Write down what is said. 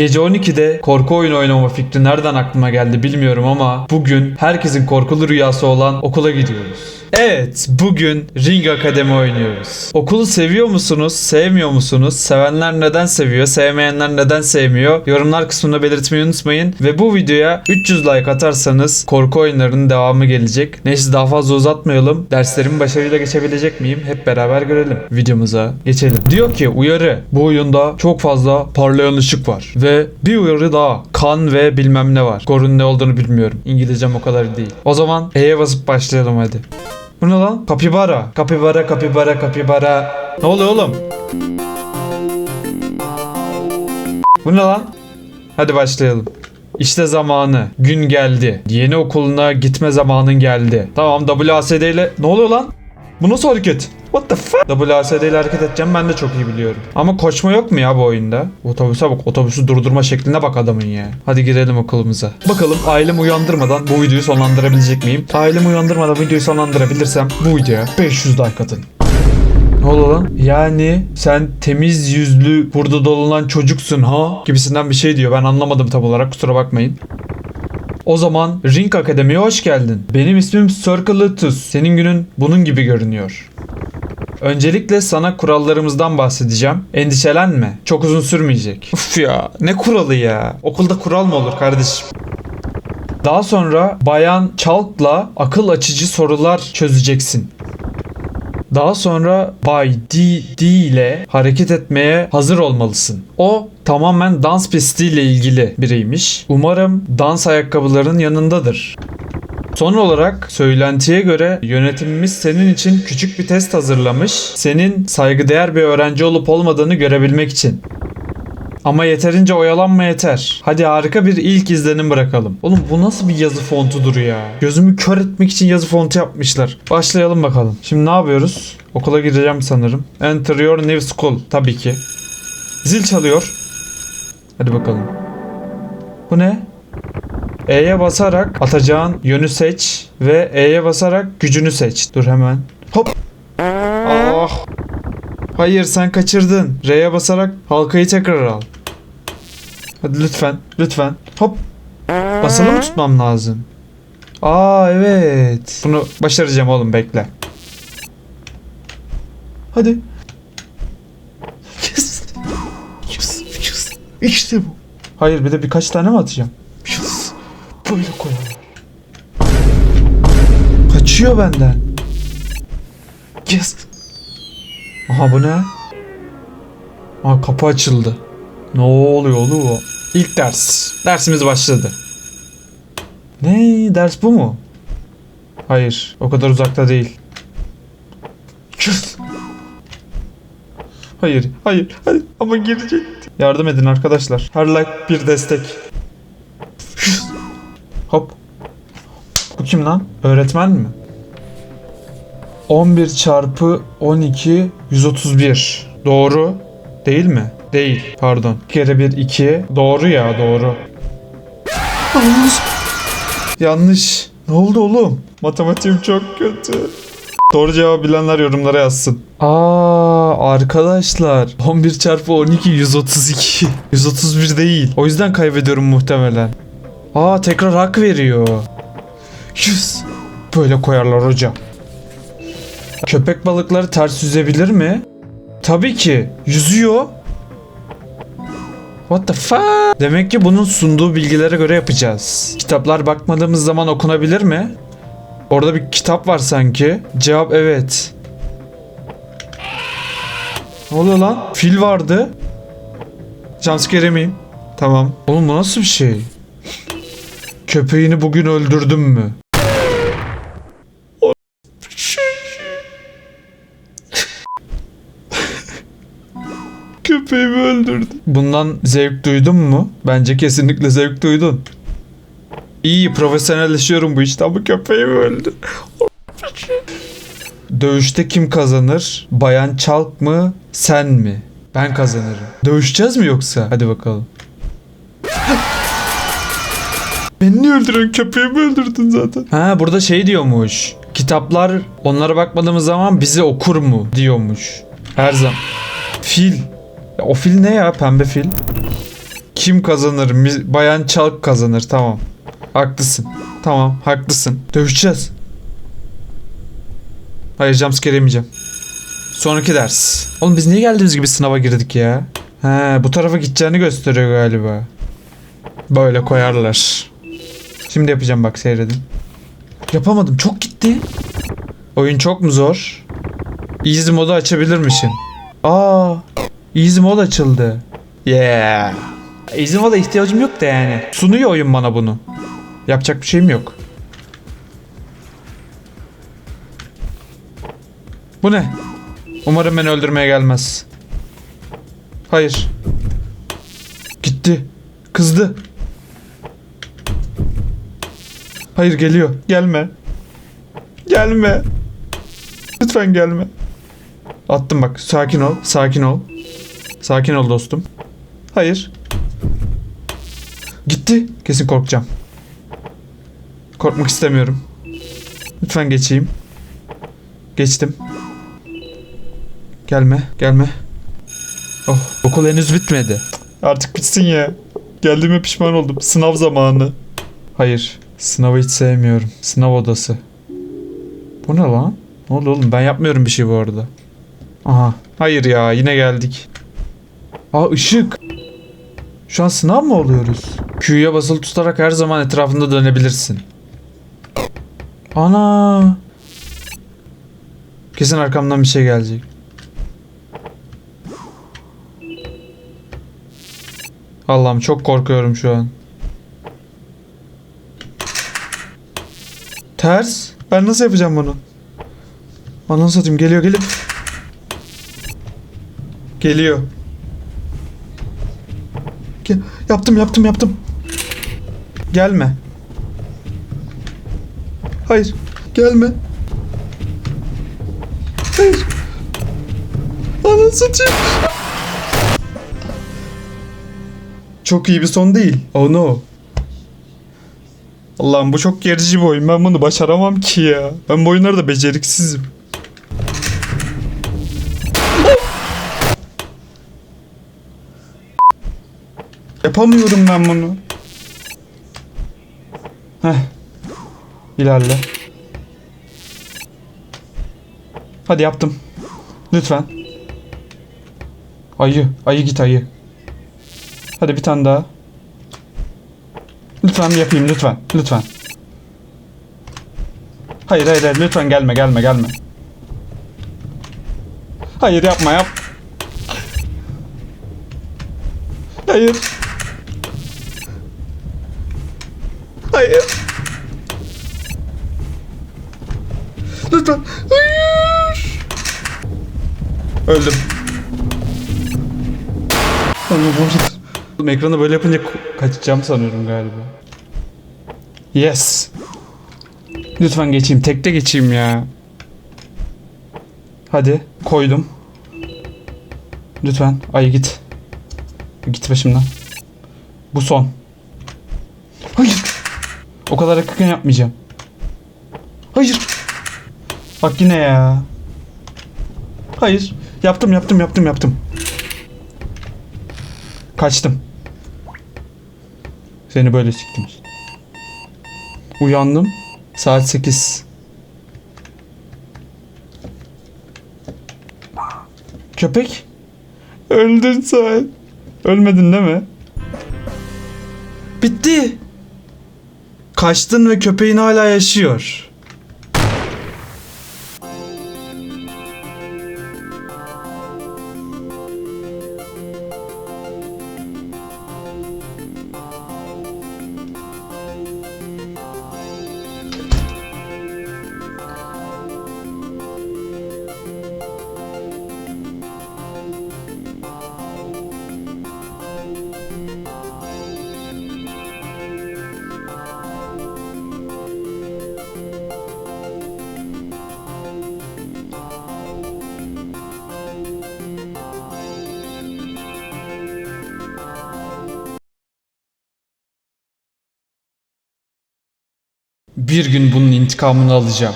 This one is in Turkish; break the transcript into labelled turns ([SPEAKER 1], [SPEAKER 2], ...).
[SPEAKER 1] Gece 12'de korku oyunu oynama fikri nereden aklıma geldi bilmiyorum ama bugün herkesin korkulu rüyası olan okula gidiyoruz. Evet, bugün Ring Akademi oynuyoruz. Okulu seviyor musunuz, sevmiyor musunuz? Sevenler neden seviyor, sevmeyenler neden sevmiyor? Yorumlar kısmında belirtmeyi unutmayın. Ve bu videoya 300 like atarsanız korku oyunlarının devamı gelecek. Neyse daha fazla uzatmayalım. Derslerimi başarıyla geçebilecek miyim? Hep beraber görelim. Videomuza geçelim. Diyor ki uyarı. Bu oyunda çok fazla parlayan ışık var. Ve bir uyarı daha. Kan ve bilmem ne var. Korun ne olduğunu bilmiyorum. İngilizcem o kadar değil. O zaman E'ye basıp başlayalım hadi. Bu ne lan? Kapibara. Kapibara, kapibara, kapibara. Ne oluyor oğlum? Bu ne lan? Hadi başlayalım. İşte zamanı. Gün geldi. Yeni okuluna gitme zamanın geldi. Tamam WASD ile... Ne oluyor lan? Bu nasıl hareket? What the fuck? WASD ile hareket edeceğim ben de çok iyi biliyorum. Ama koşma yok mu ya bu oyunda? Otobüse bak otobüsü durdurma şekline bak adamın ya. Hadi girelim okulumuza. Bakalım ailemi uyandırmadan bu videoyu sonlandırabilecek miyim? Ailemi uyandırmadan videoyu sonlandırabilirsem bu videoya 500 like atın. Ne oldu lan? Yani sen temiz yüzlü burada dolanan çocuksun ha? Gibisinden bir şey diyor. Ben anlamadım tam olarak kusura bakmayın. O zaman Ring Akademi'ye hoş geldin. Benim ismim Circletus. Senin günün bunun gibi görünüyor. Öncelikle sana kurallarımızdan bahsedeceğim. Endişelenme. Çok uzun sürmeyecek. Uf ya ne kuralı ya? Okulda kural mı olur kardeşim? Daha sonra Bayan Çalk'la akıl açıcı sorular çözeceksin. Daha sonra Bay D, D ile hareket etmeye hazır olmalısın. O tamamen dans pistiyle ilgili biriymiş. Umarım dans ayakkabıların yanındadır. Son olarak söylentiye göre yönetimimiz senin için küçük bir test hazırlamış. Senin saygıdeğer bir öğrenci olup olmadığını görebilmek için. Ama yeterince oyalanma yeter. Hadi harika bir ilk izlenim bırakalım. Oğlum bu nasıl bir yazı fontudur ya? Gözümü kör etmek için yazı fontu yapmışlar. Başlayalım bakalım. Şimdi ne yapıyoruz? Okula gireceğim sanırım. Enter your new school. Tabii ki. Zil çalıyor. Hadi bakalım. Bu ne? E'ye basarak atacağın yönü seç ve E'ye basarak gücünü seç. Dur hemen. Hop. Hayır sen kaçırdın. R'ye basarak halkayı tekrar al. Hadi lütfen. Lütfen. Hop. Basılı mı tutmam lazım? Aa evet. Bunu başaracağım oğlum bekle. Hadi. Yes. Yes. Yes. İşte bu. Hayır bir de birkaç tane mi atacağım? Yes. Böyle koyalım. Kaçıyor benden. Yes. Aha bu ne? Aa kapı açıldı. Ne oluyor oğlum o? İlk ders. Dersimiz başladı. Ne? Ders bu mu? Hayır. O kadar uzakta değil. Hayır. Hayır. Hayır. Ama girecekti. Yardım edin arkadaşlar. Her like bir destek. Hop. Bu kim lan? Öğretmen mi? 11 çarpı 12 131. Doğru. Değil mi? Değil. Pardon. Bir kere 1 2. Doğru ya doğru. Yanlış. Yanlış. Ne oldu oğlum? Matematiğim çok kötü. Doğru cevabı bilenler yorumlara yazsın. Aa arkadaşlar 11 çarpı 12 132. 131 değil. O yüzden kaybediyorum muhtemelen. Aa tekrar hak veriyor. 100. Böyle koyarlar hocam. Köpek balıkları ters yüzebilir mi? Tabii ki. Yüzüyor. What the fuck? Demek ki bunun sunduğu bilgilere göre yapacağız. Kitaplar bakmadığımız zaman okunabilir mi? Orada bir kitap var sanki. Cevap evet. Ne oluyor lan? Fil vardı. Jumpscare yemeyeyim. Tamam. Oğlum bu nasıl bir şey? Köpeğini bugün öldürdün mü? Köpeğimi öldürdü. Bundan zevk duydun mu? Bence kesinlikle zevk duydun. İyi profesyonelleşiyorum bu işte ama köpeğimi öldü. Dövüşte kim kazanır? Bayan Çalk mı? Sen mi? Ben kazanırım. Dövüşeceğiz mi yoksa? Hadi bakalım. Beni niye öldürüyorsun? Köpeğimi öldürdün zaten. Ha burada şey diyormuş. Kitaplar onlara bakmadığımız zaman bizi okur mu diyormuş. Her zaman. Fil. Ya o fil ne ya? Pembe fil. Kim kazanır? Bayan Çalk kazanır. Tamam. Haklısın. Tamam haklısın. Dövüşeceğiz. Hayır jumpscare yemeyeceğim. Sonraki ders. Oğlum biz niye geldiğimiz gibi sınava girdik ya? He bu tarafa gideceğini gösteriyor galiba. Böyle koyarlar. Şimdi yapacağım bak seyredin. Yapamadım çok gitti. Oyun çok mu zor? Easy modu açabilir misin? Aa, Easy mod açıldı. Yeah. Easy moda ihtiyacım yok da yani. Sunuyor oyun bana bunu. Yapacak bir şeyim yok. Bu ne? Umarım beni öldürmeye gelmez. Hayır. Gitti. Kızdı. Hayır geliyor. Gelme. Gelme. Lütfen gelme. Attım bak. Sakin ol. Sakin ol. Sakin ol dostum. Hayır. Gitti. Kesin korkacağım. Korkmak istemiyorum. Lütfen geçeyim. Geçtim. Gelme. Gelme. Oh. Okul henüz bitmedi. Artık bitsin ya. Geldiğime pişman oldum. Sınav zamanı. Hayır. Sınavı hiç sevmiyorum. Sınav odası. Bu ne lan? Ne oldu oğlum? Ben yapmıyorum bir şey bu arada. Aha. Hayır ya yine geldik. Aa ışık. Şu an sınav mı oluyoruz? Q'ya basılı tutarak her zaman etrafında dönebilirsin. Ana. Kesin arkamdan bir şey gelecek. Allah'ım çok korkuyorum şu an. Ters. Ben nasıl yapacağım bunu? Ananı satayım geliyor gelip. Geliyor. Yaptım yaptım yaptım. Gelme. Hayır. Gelme. Hayır. Ananı satayım. Çok iyi bir son değil. Oh no. Allah'ım bu çok gerici bir oyun. Ben bunu başaramam ki ya. Ben bu oyunlarda beceriksizim. Yapamıyorum ben bunu. Heh. İlerle. Hadi yaptım. Lütfen. Ayı. Ayı git ayı. Hadi bir tane daha. Lütfen yapayım lütfen. Lütfen. Hayır hayır hayır lütfen gelme gelme gelme. Hayır yapma yap. Hayır. Lütfen. Hayır. Öldüm. Allah'ım. Oğlum ekranı böyle yapınca kaçacağım sanıyorum galiba. Yes. Lütfen geçeyim. Tekte geçeyim ya. Hadi. Koydum. Lütfen. Ay git. Git başımdan. Bu son. Hayır. O kadar yakın yapmayacağım. Bak yine ya. Hayır. Yaptım yaptım yaptım yaptım. Kaçtım. Seni böyle siktim. Uyandım. Saat 8. Köpek? Öldün sen. Ölmedin değil mi? Bitti. Kaçtın ve köpeğin hala yaşıyor. Bir gün bunun intikamını alacağım.